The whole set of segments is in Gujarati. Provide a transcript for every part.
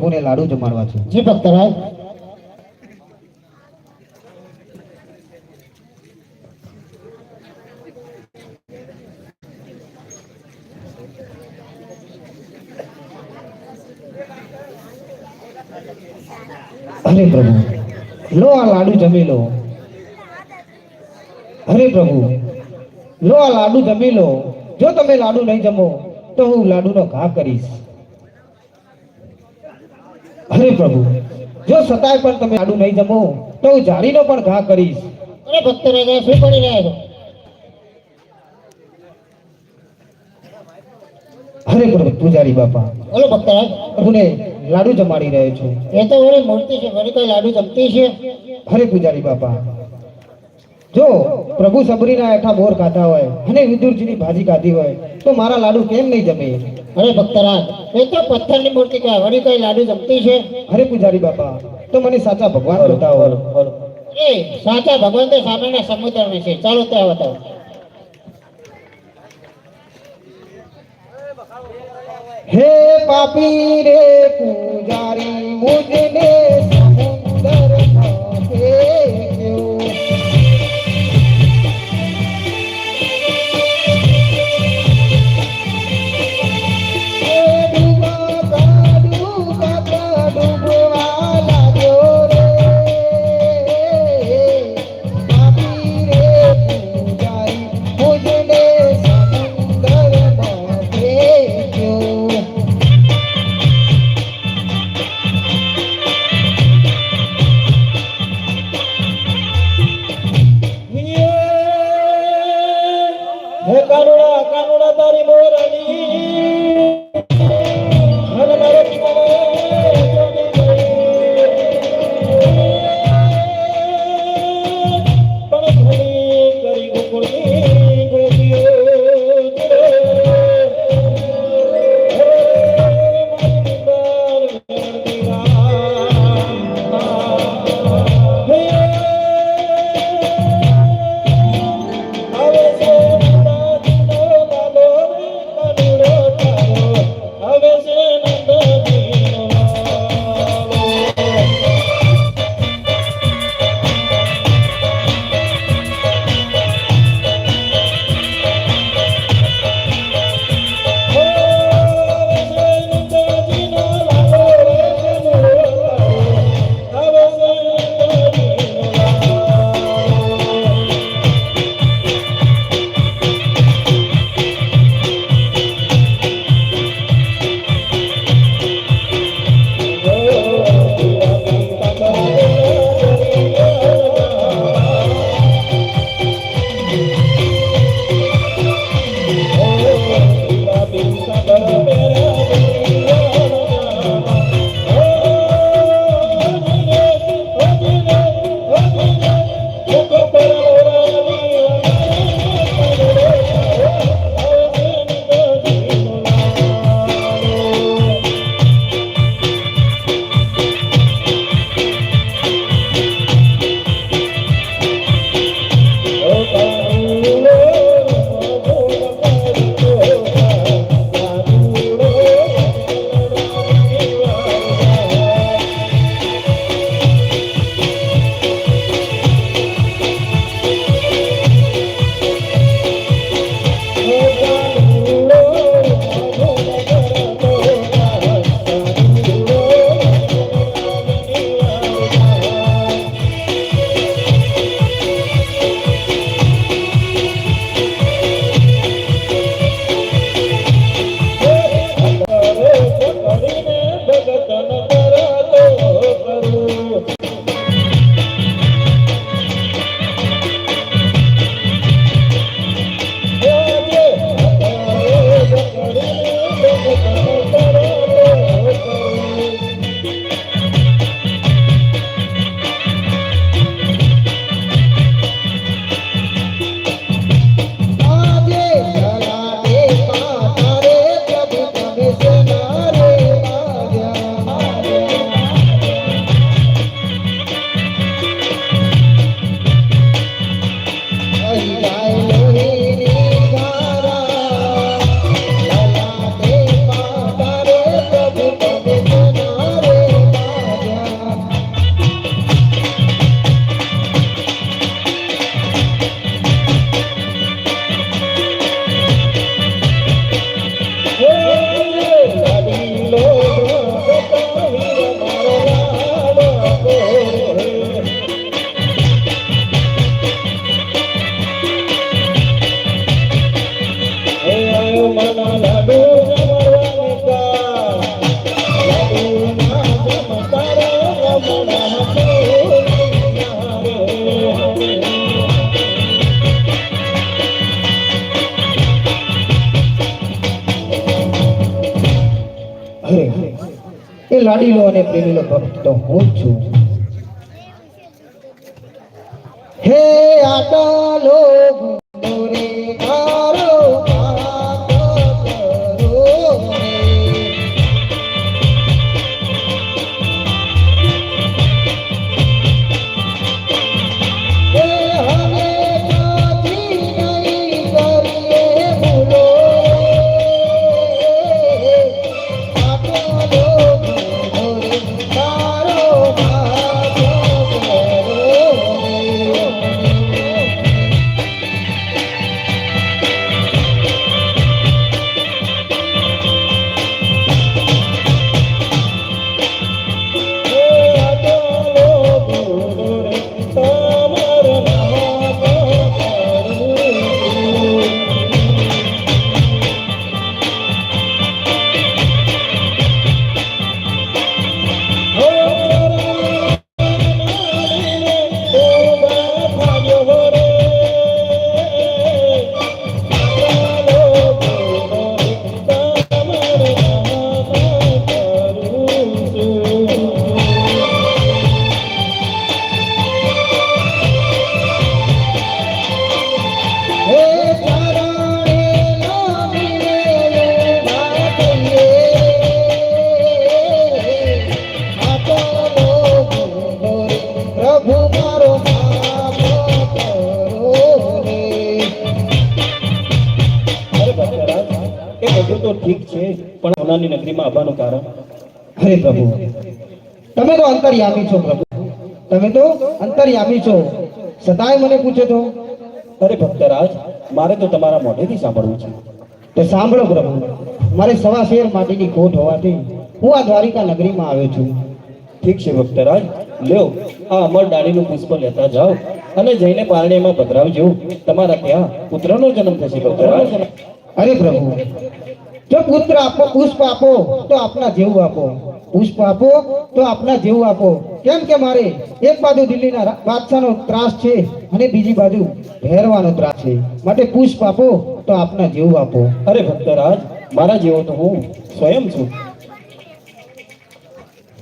પ્રભુને લાડુ જમાડવા છે. જી ભક્તરાજ. હરે પ્રભુ લો આ લાડુ જમી લો. હરે પ્રભુ લો આ લાડુ જમી લો. જો તમે લાડુ નહીં જમો તો હું લાડુનો ઘા કરીશ. અરે પ્રભુ જો સતાય પણ તમે લાડુ નહીં જમો તો હું જાળીનો પણ ઘા કરીશ. અરે ભક્ત રાજા શું કરી રહ્યા છો? હરે પ્રભુ પૂજારી બાપા બોલો ભક્તરાજ પ્રભુને લાડુ જમાડી રહ્યો છું. એ તો વળી મૂર્તિ છે વળી કોઈ લાડુ જમતી છે? હરે પૂજારી બાપા જો પ્રભુ સબરીના હેઠા બોર ખાતા હોય અને વિદુરજીની ભાજી ખાધી હોય તો મારા લાડુ કેમ નહીં જમે? અરે ભક્તરાજ એ તો પથ્થરની મૂર્તિ કહેવાય વળી કઈ લાડુ જમતી છે? હરે પૂજારી બાપા તો મને સાચા ભગવાન બતાવો. એ સાચા ભગવાન તો સામેના સમુદ્રમાં છે ચાલો ત્યાં બતાવો. હે પાપી રે પૂજારી મુજને લાડીલો અને પ્રેમીલો ભક્ત હું છું. હે આટાલો ગુંદો રે ઠીક છે, પણ સોનાની નગરીમાં આવવાનું કારણ? હરે પ્રભુ. તમે તો અંતર્યામી છો પ્રભુ. તમે તો અંતર્યામી છો. સદાય મને પૂછે તો? અરે ભક્તરાજ, મારે તો તમારા મોઢેથી સાંભળવું છે. તો સાંભળો પ્રભુ. મારે સવા શેર માટેની ખોટ હોવાથી હું આ દ્વારિકા નગરીમાં આવ્યો છું. ઠીક છે ભક્તરાજ. લ્યો, આ અમર ડાળીનું પુષ્પ લેતા જાઓ અને જઈને પારણીમાં પધરાવજો. તમારા ત્યાં પુત્રનો જન્મ થશે ભક્તરાજ? અરે પ્રભુ જો પુત્ર આપો પુષ્પ આપો તો આપના જેવું આપો. પુષ્પ આપો તો આપના જેવું આપો. કેમ કે મારે એક બાજુ દિલ્હીના બાદશાહનો ત્રાસ છે અને બીજી બાજુ ભેરવાનો ત્રાસ છે. માટે પુષ્પ આપો તો આપના જેવું આપો. અરે ભક્તરાજ મારા જેવો તો હું સ્વયં છું.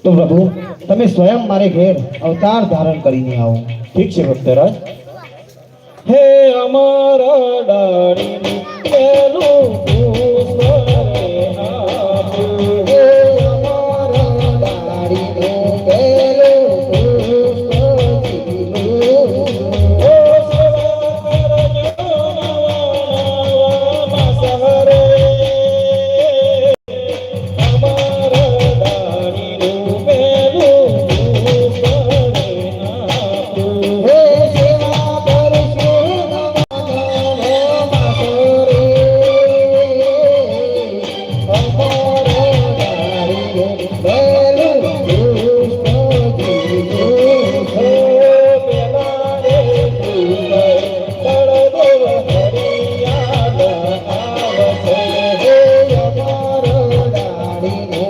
તો પ્રભુ તમે સ્વયં મારે ઘેર અવતાર ધારણ કરીને આવો. ઠીક છે ભક્તરાજ. હે અમારા ડાળી પહેલું Oh. oh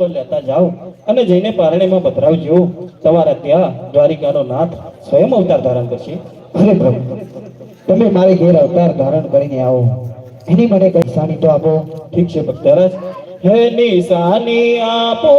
બંને લેતા જાઓ અને જઈને પારણીમાં પધરાવજો. તમારા ત્યાં દ્વારિકાનો નાથ સ્વયં અવતાર ધારણ કરશે. અરે પ્રભુ, તમે મારે ઘેર અવતાર ધારણ કરીને આવો. એની મને કઈ સાની તો આપો. ઠીક છે ભક્તરાજ હે નિશાની આપો